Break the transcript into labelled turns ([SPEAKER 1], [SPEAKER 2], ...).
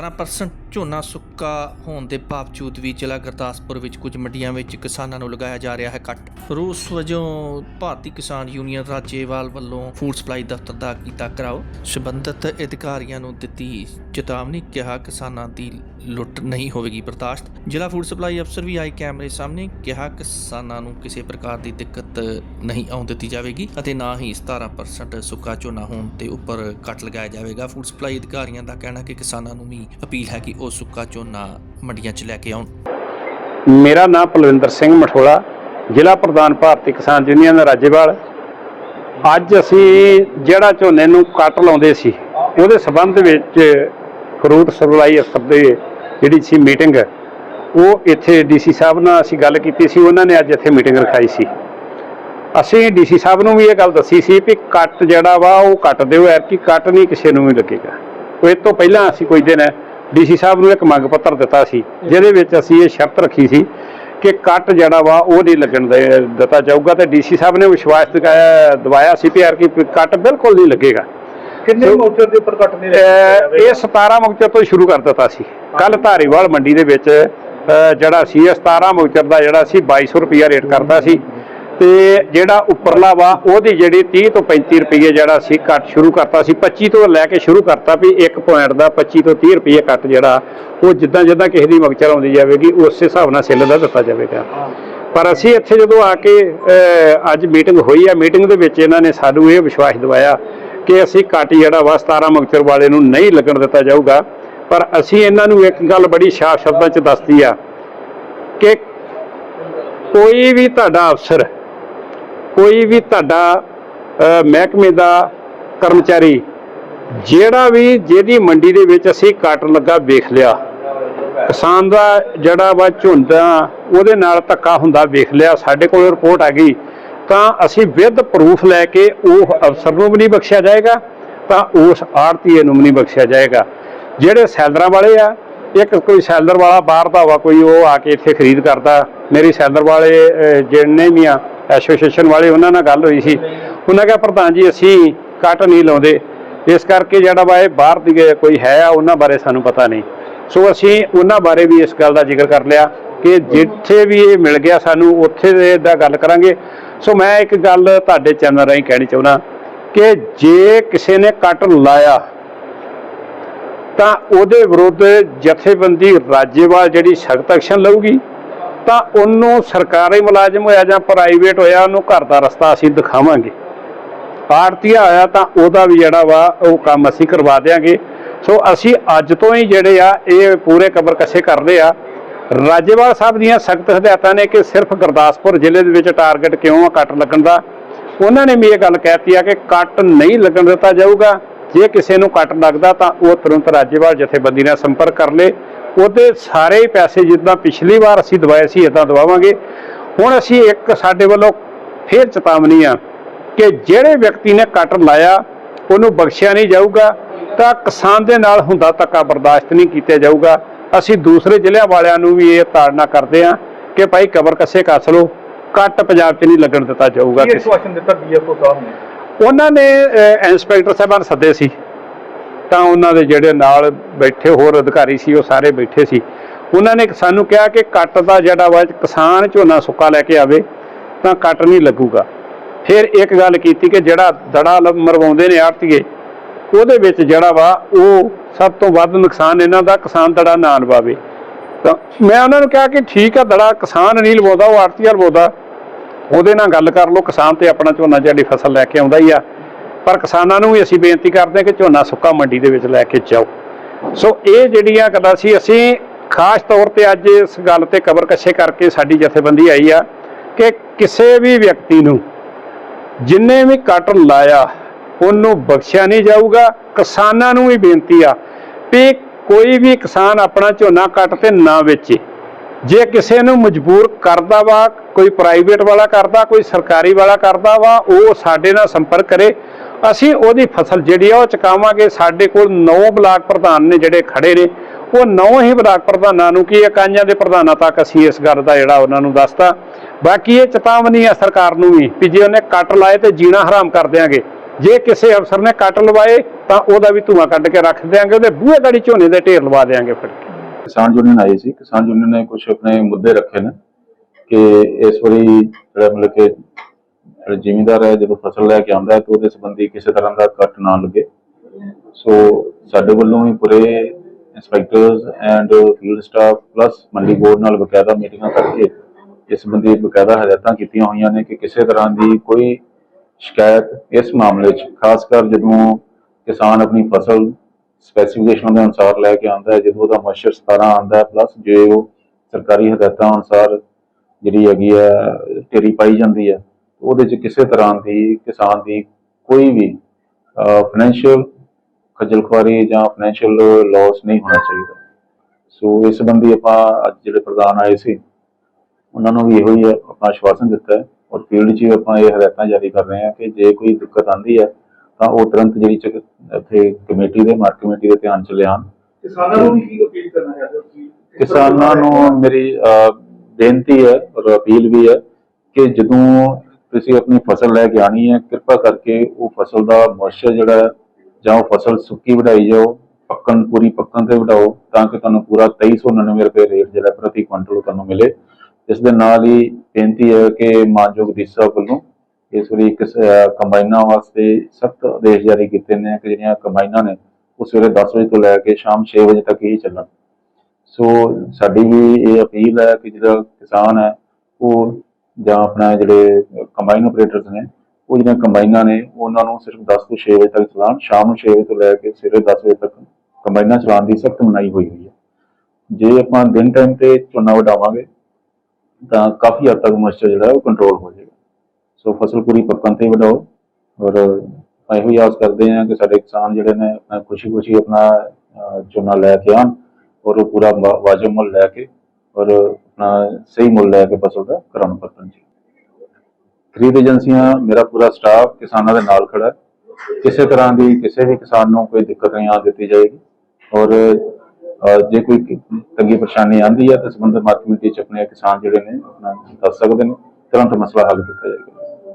[SPEAKER 1] 17% ਝੋਨਾ ਸੁੱਕਾ ਹੋਣ ਦੇ ਬਾਵਜੂਦ ਵੀ ਜ਼ਿਲ੍ਹਾ ਗੁਰਦਾਸਪੁਰ ਵਿੱਚ ਕੁਝ ਮੰਡੀਆਂ ਵਿੱਚ ਕਿਸਾਨਾਂ ਨੂੰ ਲਗਾਇਆ ਜਾ ਰਿਹਾ ਹੈ ਕੱਟ। ਰੋਸ ਵਜੋਂ ਭਾਰਤੀ ਕਿਸਾਨ ਯੂਨੀਅਨ ਰਾਜੇਵਾਲ ਵੱਲੋਂ ਫੂਡ ਸਪਲਾਈ ਦਫ਼ਤਰ ਦਾ ਕੀਤਾ ਘਰਾਓ। ਸੰਬੰਧਿਤ ਅਧਿਕਾਰੀਆਂ ਨੂੰ ਦਿੱਤੀ ਚੇਤਾਵਨੀ ਕਿਹਾ ਕਿਸਾਨਾਂ ਦੀ ਲੁੱਟ ਨਹੀਂ ਹੋਵੇਗੀ ਬਰਦਾਸ਼ਤ। ਜ਼ਿਲ੍ਹਾ ਫੂਡ ਸਪਲਾਈ ਅਫਸਰ ਵੀ ਆਈ ਕੈਮਰੇ ਸਾਹਮਣੇ ਕਿਹਾ ਕਿਸਾਨਾਂ ਨੂੰ ਕਿਸੇ ਪ੍ਰਕਾਰ ਦੀ ਦਿੱਕਤ ਨਹੀਂ ਆਉਣ ਦਿੱਤੀ ਜਾਵੇਗੀ ਅਤੇ ਨਾ ਹੀ 17% ਸੁੱਕਾ ਝੋਨਾ ਹੋਣ ਤੇ ਉੱਪਰ ਕੱਟ ਲਗਾਇਆ ਜਾਵੇਗਾ। ਫੂਡ ਸਪਲਾਈ ਅਧਿਕਾਰੀਆਂ ਦਾ ਕਹਿਣਾ ਕਿ ਕਿਸਾਨਾਂ ਨੂੰ ਵੀ ਅਪੀਲ ਹੈ ਕਿ ਉਹ ਸੁੱਕਾ ਝੋਨਾ ਮੰਡੀਆਂ 'ਚ ਲੈ ਕੇ ਆਉਣ।
[SPEAKER 2] ਮੇਰਾ ਨਾਮ ਪਲਵਿੰਦਰ ਸਿੰਘ ਮਠੋਲਾ, ਜ਼ਿਲ੍ਹਾ ਪ੍ਰਧਾਨ ਭਾਰਤੀ ਕਿਸਾਨ ਯੂਨੀਅਨ ਰਾਜੇਵਾਲ। ਅੱਜ ਅਸੀਂ ਜਿਹੜਾ ਝੋਨੇ ਨੂੰ ਕੱਟ ਲਾਉਂਦੇ ਸੀ, ਉਹਦੇ ਸਬੰਧ ਵਿੱਚ ਫਰੂਟ ਸਪਲਾਈ ਅਫਸਰ ਦੇ ਜਿਹੜੀ ਸੀ ਮੀਟਿੰਗ, ਉਹ ਇੱਥੇ ਡੀਸੀ ਸਾਹਿਬ ਨਾਲ ਅਸੀਂ ਗੱਲ ਕੀਤੀ ਸੀ, ਉਹਨਾਂ ਨੇ ਅੱਜ ਇੱਥੇ ਮੀਟਿੰਗ ਰਖਾਈ ਸੀ। ਅਸੀਂ ਡੀਸੀ ਸਾਹਿਬ ਨੂੰ ਵੀ ਇਹ ਗੱਲ ਦੱਸੀ ਸੀ ਕਿ ਕੱਟ ਜਿਹੜਾ ਵਾ, ਉਹ ਕੱਟ ਦਿਓ ਐਰ ਕਿ ਕੱਟ ਨਹੀਂ ਕਿਸੇ ਨੂੰ ਵੀ ਲੱਗੇਗਾ। ਉਹ ਇਹ ਤੋਂ ਪਹਿਲਾਂ ਅਸੀਂ ਕੋਈ ਦਿਨ ਡੀਸੀ ਸਾਹਿਬ ਨੂੰ ਇੱਕ ਮੰਗ ਪੱਤਰ ਦਿੱਤਾ ਸੀ ਜਿਹਦੇ ਵਿੱਚ ਅਸੀਂ ਇਹ ਸ਼ਰਤ ਰੱਖੀ ਸੀ ਕਿ ਕੱਟ ਜਿਹੜਾ ਵਾ ਉਹ ਨਹੀਂ ਲੱਗਣ ਦੇ ਦਿੱਤਾ ਜਾਊਗਾ ਤੇ ਡੀਸੀ ਸਾਹਿਬ ਨੇ ਵਿਸ਼ਵਾਸ ਦਿਖਾਇਆ ਦਵਾਇਆ ਸੀ ਯਾਰ ਕਿ ਕੱਟ ਬਿਲਕੁਲ ਨਹੀਂ ਲੱਗੇਗਾ।
[SPEAKER 3] ਕਿੰਨੇ ਮੋਰਚੇ ਦੇ ਉੱਪਰ ਕੱਟ ਨਹੀਂ
[SPEAKER 2] ਅਹ ਇਹ 17 ਮੁਕਤਸਰ ਤੋਂ ਸ਼ੁਰੂ ਕਰ ਦਿੱਤਾ ਸੀ। ਕੱਲ ਧਾਰੀਵਾਲ ਮੰਡੀ ਦੇ ਵਿੱਚ ਜਿਹੜਾ ਸੀ ਇਹ 17 ਮੁਕਤਸਰ ਦਾ ਜਿਹੜਾ ਸੀ 2200 ਰੁਪਿਆ ਰੇਟ ਕਰਦਾ ਸੀ। ਤੇ ਜਿਹੜਾ ਉੱਪਰਲਾ ਵਾ, ਉਹਦੀ ਜਿਹੜੀ 30 ਤੋਂ 35 ਰੁਪਏ ਜਿਹੜਾ ਸੀ ਕੱਟ ਸ਼ੁਰੂ ਕਰਤਾ ਸੀ 25 ਤੋਂ ਲੈ ਕੇ ਸ਼ੁਰੂ ਕਰਤਾ ਵੀ ਇੱਕ ਪੁਆਇੰਟ ਦਾ 25 ਤੋਂ 30 ਰੁਪਏ ਕੱਟ ਜਿਹੜਾ, ਉਹ ਜਿੱਦਾਂ ਜਿੱਦਾਂ ਕਿਸੇ ਦੀ ਮਕਚਰ ਆਉਂਦੀ ਜਾਵੇਗੀ, ਉਸੇ ਹਿਸਾਬ ਨਾਲ ਸੇਲ ਦਾ ਦਿੱਤਾ ਜਾਵੇਗਾ। ਪਰ ਅਸੀਂ ਇੱਥੇ ਜਦੋਂ ਆ ਕੇ ਅੱਜ ਮੀਟਿੰਗ ਹੋਈ ਆ ਮੀਟਿੰਗ ਦੇ ਵਿੱਚ ਇਹਨਾਂ ਨੇ ਸਾਨੂੰ ਇਹ ਵਿਸ਼ਵਾਸ ਦਿਵਾਇਆ ਕਿ ਅਸੀਂ ਕੱਟ ਜਿਹੜਾ ਵਾ 17 ਮਗਚਰ ਵਾਲੇ ਨੂੰ ਨਹੀਂ ਲੱਗਣ ਦਿੱਤਾ ਜਾਊਗਾ। ਪਰ ਅਸੀਂ ਇਹਨਾਂ ਨੂੰ ਇੱਕ ਗੱਲ ਬੜੀ ਸਾਫ਼ ਸ਼ਬਦਾਂ 'ਚ ਦੱਸਦੀ ਆ ਕਿ ਕੋਈ ਵੀ ਤੁਹਾਡਾ ਅਫਸਰ ਕੋਈ ਵੀ ਤੁਹਾਡਾ ਮਹਿਕਮੇ ਦਾ ਕਰਮਚਾਰੀ ਜਿਹੜਾ ਵੀ ਜਿਹਦੀ ਮੰਡੀ ਦੇ ਵਿੱਚ ਅਸੀਂ ਕੱਟ ਲੱਗਾ ਵੇਖ ਲਿਆ ਕਿਸਾਨ ਦਾ ਜਿਹੜਾ ਵਾ ਝੁੰਦਾ ਉਹਦੇ ਨਾਲ ਧੱਕਾ ਹੁੰਦਾ ਵੇਖ ਲਿਆ ਸਾਡੇ ਕੋਲ ਰਿਪੋਰਟ ਆ ਗਈ ਤਾਂ ਅਸੀਂ ਵਿਦ ਪ੍ਰੂਫ ਲੈ ਕੇ ਉਹ ਅਫਸਰ ਨੂੰ ਵੀ ਨਹੀਂ ਬਖਸ਼ਿਆ ਜਾਏਗਾ ਤਾਂ ਉਸ ਆੜਤੀਏ ਨੂੰ ਵੀ ਨਹੀਂ ਬਖਸ਼ਿਆ ਜਾਏਗਾ। ਜਿਹੜੇ ਸੈਲਰਾਂ ਵਾਲੇ ਆ ਇੱਕ ਕੋਈ ਸੈਲਰ ਵਾਲਾ ਬਾਹਰ ਦਾ ਵਾ ਕੋਈ ਉਹ ਆ ਕੇ ਇੱਥੇ ਖਰੀਦ ਕਰਦਾ ਮੇਰੀ ਸੈਲਰ ਵਾਲੇ ਅਹ, ਵੀ ਆ ਐਸੋਸੀਏਸ਼ਨ ਵਾਲੇ ਉਹਨਾਂ ਨਾਲ ਗੱਲ ਹੋਈ ਸੀ। ਉਹਨਾਂ ਕਿਹਾ, ਪ੍ਰਧਾਨ ਜੀ, ਅਸੀਂ ਕੱਟ ਨਹੀਂ ਲਾਉਂਦੇ। ਇਸ ਕਰਕੇ ਜਿਹੜਾ ਵਾ ਇਹ ਬਾਹਰ ਦੀ ਕੋਈ ਹੈ ਆ, ਉਹਨਾਂ ਬਾਰੇ ਸਾਨੂੰ ਪਤਾ ਨਹੀਂ। ਸੋ ਅਸੀਂ ਉਹਨਾਂ ਬਾਰੇ ਵੀ ਇਸ ਗੱਲ ਦਾ ਜ਼ਿਕਰ ਕਰ ਲਿਆ ਕਿ ਜਿੱਥੇ ਵੀ ਇਹ ਮਿਲ ਗਿਆ ਸਾਨੂੰ, ਉੱਥੇ ਦੇ ਦਾ ਗੱਲ ਕਰਾਂਗੇ। ਸੋ ਮੈਂ ਇੱਕ ਗੱਲ ਤੁਹਾਡੇ ਚੈਨਲ ਰਾਹੀਂ ਕਹਿਣੀ ਚਾਹੁੰਦਾ ਕਿ ਜੇ ਕਿਸੇ ਨੇ ਕੱਟ ਲਾਇਆ, ਤਾਂ ਉਹਦੇ ਵਿਰੁੱਧ ਜਥੇਬੰਦੀ ਰਾਜੇਵਾਲ ਜਿਹੜੀ ਸਖਤ ਐਕਸ਼ਨ ਲਊਗੀ। ਤਾਂ ਉਹਨੂੰ ਸਰਕਾਰੀ ਮੁਲਾਜ਼ਮ ਹੋਇਆ ਜਾਂ ਪ੍ਰਾਈਵੇਟ ਹੋਇਆ, ਉਹਨੂੰ ਘਰ ਦਾ ਰਸਤਾ ਅਸੀਂ ਦਿਖਾਵਾਂਗੇ। ਆੜਤੀਆ ਆਇਆ ਤਾਂ ਉਹਦਾ ਵੀ ਜਿਹੜਾ ਵਾ, ਉਹ ਕੰਮ ਅਸੀਂ ਕਰਵਾ ਦੇਾਂਗੇ ਸੋ ਅਸੀਂ ਅੱਜ ਤੋਂ ਹੀ ਜਿਹੜੇ ਆ, ਇਹ ਪੂਰੇ ਕਬਰ ਕੱਸੇ ਕਰਦੇ ਆ। ਰਾਜੇਵਾਲ ਸਾਹਿਬ ਦੀਆਂ ਸਖਤ ਹਦਾਇਤਾਂ ਨੇ ਕਿ ਸਿਰਫ ਗੁਰਦਾਸਪੁਰ ਜ਼ਿਲ੍ਹੇ ਦੇ ਵਿੱਚ ਟਾਰਗੇਟ ਕਿਉਂ ਆ ਕੱਟ ਲੱਗਣ ਦਾ? ਉਹਨਾਂ ਨੇ ਵੀ ਇਹ ਗੱਲ ਕਹਿਤੀ ਆ ਕਿ ਕੱਟ ਨਹੀਂ ਲੱਗਣ ਦਿੱਤਾ ਜਾਊਗਾ। ਜੇ ਕਿਸੇ ਨੂੰ ਕੱਟ ਲੱਗਦਾ ਤਾਂ ਉਹ ਤੁਰੰਤ ਰਾਜੇਵਾਲ ਜਥੇਬੰਦੀ ਨਾਲ ਸੰਪਰਕ ਕਰ ਲੇ ਉਹਦੇ ਸਾਰੇ ਹੀ ਪੈਸੇ ਜਿੱਦਾਂ ਪਿਛਲੀ ਵਾਰ ਅਸੀਂ ਦਵਾਏ ਸੀ ਇਦਾਂ ਦਵਾਵਾਂਗੇ। ਹੁਣ ਅਸੀਂ ਇੱਕ ਸਾਡੇ ਵੱਲੋਂ ਫੇਰ ਚੇਤਾਵਨੀ ਆ ਕਿ ਜਿਹੜੇ ਵਿਅਕਤੀ ਨੇ ਕੱਟ ਲਾਇਆ ਉਹਨੂੰ ਬਖਸ਼ਿਆ ਨਹੀਂ ਜਾਊਗਾ ਤਾਂ ਕਿਸਾਨ ਦੇ ਨਾਲ ਹੁੰਦਾ ਧੱਕਾ ਬਰਦਾਸ਼ਤ ਨਹੀਂ ਕੀਤਾ ਜਾਊਗਾ। ਅਸੀਂ ਦੂਸਰੇ ਜ਼ਿਲ੍ਹਿਆਂ ਵਾਲਿਆਂ ਨੂੰ ਵੀ ਇਹ ਤਾੜਨਾ ਕਰਦੇ ਆ ਕਿ ਭਾਈ ਕਬਰ ਕੱਸੇ ਕੱਸ ਲਓ ਕੱਟ ਪੰਜਾਬ 'ਚ ਨਹੀਂ ਲੱਗਣ ਦਿੱਤਾ ਜਾਊਗਾ ਕਿਸੇ
[SPEAKER 3] ਇਨਸਟਰਕਸ਼ਨ ਦਿੱਤਾ ਡੀਐਫਓ ਸਾਹਿਬ ਨੇ?
[SPEAKER 2] ਉਹਨਾਂ ਨੇ ਇੰਸਪੈਕਟਰ ਸਾਹਿਬਾਨ ਸੱਦੇ ਸੀ। ਤਾਂ ਉਹਨਾਂ ਦੇ ਜਿਹੜੇ ਨਾਲ ਬੈਠੇ ਹੋਰ ਅਧਿਕਾਰੀ ਸੀ, ਉਹ ਸਾਰੇ ਬੈਠੇ ਸੀ। ਉਹਨਾਂ ਨੇ ਸਾਨੂੰ ਕਿਹਾ ਕਿ ਕੱਟ ਦਾ ਜਿਹੜਾ ਵਾ, ਕਿਸਾਨ ਝੋਨਾ ਸੁੱਕਾ ਲੈ ਕੇ ਆਵੇ, ਤਾਂ ਕੱਟ ਨਹੀਂ ਲੱਗੂਗਾ। ਫਿਰ ਇੱਕ ਗੱਲ ਕੀਤੀ ਕਿ ਜਿਹੜਾ ਦੜਾ ਮਰਵਾਉਂਦੇ ਨੇ ਆੜਤੀਏ, ਉਹਦੇ ਵਿੱਚ ਜਿਹੜਾ ਵਾ, ਉਹ ਸਭ ਤੋਂ ਵੱਧ ਨੁਕਸਾਨ ਇਹਨਾਂ ਦਾ ਕਿਸਾਨ ਦੜਾ ਨਾ ਲਵਾਵੇ। ਤਾਂ ਮੈਂ ਉਹਨਾਂ ਨੂੰ ਕਿਹਾ ਕਿ ਠੀਕ ਆ, ਦੜਾ ਕਿਸਾਨ ਨਹੀਂ ਲਵਾਉਂਦਾ, ਉਹ ਆੜਤੀਆ ਲਵਾਉਂਦਾ। ਉਹਦੇ ਨਾਲ ਗੱਲ ਕਰ ਲਓ, ਕਿਸਾਨ ਤੇ ਆਪਣਾ ਝੋਨਾ ਜਿਹੜੀ ਫਸਲ ਲੈ ਕੇ ਆਉਂਦਾ ਹੀ ਆ। ਪਰ ਕਿਸਾਨਾਂ ਨੂੰ ਵੀ ਅਸੀਂ ਬੇਨਤੀ ਕਰਦੇ ਹਾਂ ਕਿ ਝੋਨਾ ਸੁੱਕਾ ਮੰਡੀ ਦੇ ਵਿੱਚ ਲੈ ਕੇ ਜਾਓ। ਸੋ ਇਹ ਜਿਹੜੀਆਂ ਗੱਲਾਂ ਸੀ, ਅਸੀਂ ਖਾਸ ਤੌਰ ਤੇ ਅੱਜ ਇਸ ਗੱਲ ਤੇ ਕਬਰ ਕੱਛੇ ਕਰਕੇ ਸਾਡੀ ਜਥੇਬੰਦੀ ਆਈ ਆ ਕਿ ਕਿਸੇ ਵੀ ਵਿਅਕਤੀ ਨੂੰ ਜਿੰਨੇ ਵੀ ਕੱਟ ਲਾਇਆ, ਉਹਨੂੰ ਬਖਸ਼ਿਆ ਨਹੀਂ ਜਾਊਗਾ। ਕਿਸਾਨਾਂ ਨੂੰ ਵੀ ਬੇਨਤੀ ਆ ਵੀ ਕੋਈ ਵੀ ਕਿਸਾਨ ਆਪਣਾ ਝੋਨਾ ਕੱਟ ਤੇ ਨਾ ਵੇਚੇ। ਜੇ ਕਿਸੇ ਨੂੰ ਮਜਬੂਰ ਕਰਦਾ ਵਾ, ਕੋਈ ਪ੍ਰਾਈਵੇਟ ਵਾਲਾ ਕਰਦਾ, ਕੋਈ ਸਰਕਾਰੀ ਵਾਲਾ ਕਰਦਾ ਵਾ, ਉਹ ਸਾਡੇ ਨਾਲ ਸੰਪਰਕ ਕਰੇ। ਅਸੀਂ ਉਹਦੀ ਫਸਲ ਜਿਹੜੀ ਆ ਉਹ ਚੁਕਾਵਾਂਗੇ। ਸਾਡੇ ਕੋਲ 9 ਬਲਾਕ ਪ੍ਰਧਾਨ ਨੇ ਜਿਹੜੇ ਖੜੇ ਨੇ। ਉਹ 9 ਹੀ ਬਲਾਕ ਪ੍ਰਧਾਨਾਂ ਨੂੰ ਕੀ ਇਕਾਈਆਂ ਦੇ ਪ੍ਰਧਾਨਾਂ ਤੱਕ ਅਸੀਂ ਇਸ ਗੱਲ ਦਾ ਜਿਹੜਾ ਉਹਨਾਂ ਨੂੰ ਦੱਸਤਾ। ਬਾਕੀ ਇਹ ਚੇਤਾਵਨੀ ਆ ਸਰਕਾਰ ਨੂੰ ਵੀ ਵੀ ਜੇ ਉਹਨੇ ਕੱਟ ਲਾਏ ਤੇ ਜੀਣਾ ਹਰਾਮ ਕਰ ਦਿਆਂਗੇ। ਜੇ ਕਿਸੇ ਅਫਸਰ ਨੇ ਕੱਟ ਲਵਾਏ ਤਾਂ ਉਹਦਾ ਵੀ ਧੂਆਂ ਕੱਢ ਕੇ ਰੱਖ ਦਿਆਂਗੇ। ਉਹਦੇ ਬੂਹੇ ਗਾੜੀ ਝੋਨੇ ਦੇ ਢੇਰ ਲਵਾ ਦਿਆਂਗੇ ਫਿਰ।
[SPEAKER 4] ਕਿਸਾਨ ਯੂਨੀਅਨ ਆਈ ਸੀ। ਕਿਸਾਨ ਯੂਨੀਅਨ ਨੇ ਕੁਝ ਆਪਣੇ ਮੁੱਦੇ ਰੱਖੇ ਨੇ ਕਿ ਇਸ ਵਾਰੀ ਜਿਹੜਾ ਮਤਲਬ ਕਿ ਜਿਹੜਾ ਜ਼ਿਮੀਂਦਾਰ ਹੈ, ਜਦੋਂ ਫਸਲ ਲੈ ਕੇ ਆਉਂਦਾ ਹੈ, ਤਾਂ ਉਹਦੇ ਸੰਬੰਧੀ ਕਿਸੇ ਤਰ੍ਹਾਂ ਦਾ ਕੱਟ ਨਾ ਲੱਗੇ। ਸੋ ਸਾਡੇ ਵੱਲੋਂ ਵੀ ਪੂਰੇ inspectors and field staff plus mandi board ਨਾਲ ਬਕਾਇਦਾ ਮੀਟਿੰਗਾਂ ਕਰਕੇ ਇਸ ਸੰਬੰਧੀ ਬਕਾਇਦਾ ਹਦਾਇਤਾਂ ਕੀਤੀਆਂ ਹੋਈਆਂ ਨੇ ਕਿ ਕਿਸੇ ਤਰ੍ਹਾਂ ਦੀ ਕੋਈ ਸ਼ਿਕਾਇਤ ਇਸ ਮਾਮਲੇ 'ਚ, ਖਾਸ ਕਰ ਜਦੋਂ ਕਿਸਾਨ ਆਪਣੀ ਫਸਲ ਸਪੈਸੀਫਿਕੇਸ਼ਨ ਦੇ ਅਨੁਸਾਰ ਲੈ ਕੇ ਆਉਂਦਾ ਹੈ, ਜਦੋਂ ਉਹਦਾ ਮੋਇਸਚਰ 17 ਆਉਂਦਾ ਹੈ ਪਲੱਸ ਜੇ ਉਹ ਸਰਕਾਰੀ ਹਦਾਇਤਾਂ ਅਨੁਸਾਰ ਜਿਹੜੀ ਹੈਗੀ ਹੈ, ਢੇਰੀ ਪਾਈ ਜਾਂਦੀ ਹੈ। ਉਹਦੇ 'ਚ ਕਿਸੇ ਤਰ੍ਹਾਂ ਦੀ ਕਿਸਾਨ ਦੀ ਕੋਈ ਵੀ ਫਾਈਨੈਂਸ਼ੀਅਲ ਖੱਜਲ ਖੁਆਰੀ ਜਾਂ ਫਾਈਨੈਂਸ਼ੀਅਲ ਲਾਸ ਨਹੀਂ ਹੋਣਾ ਚਾਹੀਦਾ ਸੋ ਇਸ ਸੰਬੰਧੀ ਆਪਾਂ ਅੱਜ ਜਿਹੜੇ ਪ੍ਰਧਾਨ ਆਏ ਸੀ ਉਹਨਾਂ ਨੂੰ ਵੀ ਇਹੋ ਹੀ ਆਪਣਾ ਆਸ਼ਵਾਸਨ ਦਿੱਤਾ ਹੈ ਔਰ ਫੀਲਡ 'ਚ ਆਪਾਂ ਇਹ ਹਦਾਇਤਾਂ ਜਾਰੀ ਕਰ ਰਹੇ ਹਾਂ ਕਿ ਜੇ ਕੋਈ ਦਿੱਕਤ ਆਉਂਦੀ ਹੈ ਤਾਂ ਉਹ ਤੁਰੰਤ ਜਿਹੜੀ ਚ ਇੱਥੇ ਕਮੇਟੀ ਦੇ ਮਾਰਕ ਕਮੇਟੀ ਦੇ ਧਿਆਨ ਚ ਲਿਆਉਣ
[SPEAKER 3] ਕਿਸਾਨਾਂ ਨੂੰ ਵੀ ਕੀ ਅਪੀਲ ਕਰਨਾ ਚਾਹੁੰਦੇ ਹੋ ਤੁਸੀਂ?
[SPEAKER 4] ਕਿਸਾਨਾਂ ਨੂੰ ਮੇਰੀ ਬੇਨਤੀ ਹੈ ਔਰ ਅਪੀਲ ਵੀ ਹੈ ਕਿ ਜਦੋਂ ਤੁਸੀਂ ਆਪਣੀ ਫਸਲ ਲੈ ਕੇ ਆਣੀ ਹੈ ਕਿਰਪਾ ਕਰਕੇ ਉਹ ਫਸਲ ਦਾ ਮੋਇਸਚਰ ਜਿਹੜਾ ਜਾਂ ਉਹ ਫਸਲ ਸੁੱਕੀ ਵਢਾਈ ਜਾਓ ਪੱਕਣ ਪੂਰੀ ਪੱਕਣ ਤੇ ਵਢਾਓ ਤਾਂ ਕਿ ਤੁਹਾਨੂੰ ਪੂਰਾ 2399 ਰੁਪਏ ਰੇਟ ਜਿਹੜਾ ਪ੍ਰਤੀ ਕੁਇੰਟਲ ਤੁਹਾਨੂੰ ਮਿਲੇ। ਇਸ ਦੇ ਨਾਲ ਹੀ ਬੇਨਤੀ ਹੈ ਕਿ ਮਾਨਯੋਗ ਡੀ ਸਾਹਿਬ ਵੱਲੋਂ ਇਸ ਵਾਰੀ ਕਿਸ ਅਹ, ਕੰਬਾਈਨਾਂ ਵਾਸਤੇ ਸਖਤ ਆਦੇਸ਼ ਜਾਰੀ ਕੀਤੇ ਨੇ ਕਿ ਜਿਹੜੀਆਂ ਕੰਬਾਈਨਾਂ ਨੇ ਉਹ ਸਵੇਰੇ 10 ਵਜੇ ਤੋਂ ਲੈ ਕੇ ਸ਼ਾਮ 6 ਵਜੇ ਤੱਕ ਹੀ ਚੱਲਣ। ਸੋ ਸਾਡੀ ਵੀ ਇਹ ਅਪੀਲ ਹੈ ਕਿ ਜਿਹੜਾ ਕਿਸਾਨ ਹੈ ਉਹ ਜਾਂ ਆਪਣਾ ਜਿਹੜੇ ਕੰਬਾਈਨ ਆਪਰੇਟਰਸ ਨੇ, ਉਹ ਜਿਹੜੀਆਂ ਕੰਬਾਈਨਾਂ ਨੇ, ਉਹਨਾਂ ਨੂੰ ਸਿਰਫ 10 ਤੋਂ 6 ਵਜੇ ਤੱਕ ਚਲਾਉਣ, ਸ਼ਾਮ ਨੂੰ 6 ਵਜੇ ਤੋਂ ਲੈ ਕੇ ਸਵੇਰੇ 10 ਵਜੇ ਤੱਕ ਕੰਬਾਈਨਾਂ ਚਲਾਉਣ ਦੀ ਸਖਤ ਮਨਾਹੀ ਹੋਈ ਹੋਈ ਹੈ। ਜੇ ਆਪਾਂ ਦਿਨ ਟਾਈਮ ਤੇ ਝੋਨਾ ਵਡਾਵਾਂਗੇ ਤਾਂ ਕਾਫੀ ਹੱਦ ਤੱਕ ਮੋਇਸਚਰ ਜਿਹੜਾ ਉਹ ਕੰਟਰੋਲ ਹੋ ਜਾਏਗਾ। ਸੋ ਫਸਲ ਪੂਰੀ ਪੱਕਣ ਤੇ ਹੀ ਵਡਾਓ ਔਰ ਇਹੋ ਹੀ ਆਸ ਕਰਦੇ ਹਾਂ ਕਿ ਸਾਡੇ ਕਿਸਾਨ ਜਿਹੜੇ ਨੇ ਆਪਣਾ ਖੁਸ਼ੀ-ਖੁਸ਼ੀ ਆਪਣਾ ਝੋਨਾ ਲੈ ਕੇ ਆਉਣ, ਔਰ ਉਹ ਪੂਰਾ ਵਾਜਬ ਮੁੱਲ ਲੈ ਕੇ ਔਰ ਆਪਣਾ ਸਹੀ ਮੁੱਲ ਲੈ ਕੇ ਫਸਲ ਦਾ ਕਰਾਉਣ ਪੱਤਨ ਜੀ। ਖਰੀਦ ਏਜੰਸੀਆਂ ਮੇਰਾ ਪੂਰਾ ਸਟਾਫ ਕਿਸਾਨਾਂ ਦੇ ਨਾਲ ਖੜਾ ਹੈ। ਕਿਸੇ ਤਰ੍ਹਾਂ ਦੀ ਕਿਸੇ ਵੀ ਕਿਸਾਨ ਨੂੰ ਕੋਈ ਦਿੱਕਤ ਨਹੀਂ ਆ ਦਿੱਤੀ ਜਾਏਗੀ। ਔਰ ਜੇ ਕੋਈ ਤੰਗੀ ਪਰੇਸ਼ਾਨੀ ਆਂਦੀ ਹੈ ਤਾਂ ਸੰਬੰਧਿਤ ਮਾਰਕੀਟ ਵਿੱਚ ਆਪਣੇ ਕਿਸਾਨ ਜਿਹੜੇ ਨੇ, ਆਪਣਾ ਦੱਸ ਸਕਦੇ ਨੇ। ਤੁਰੰਤ ਮਸਲਾ ਹੱਲ ਕੀਤਾ ਜਾਏਗਾ।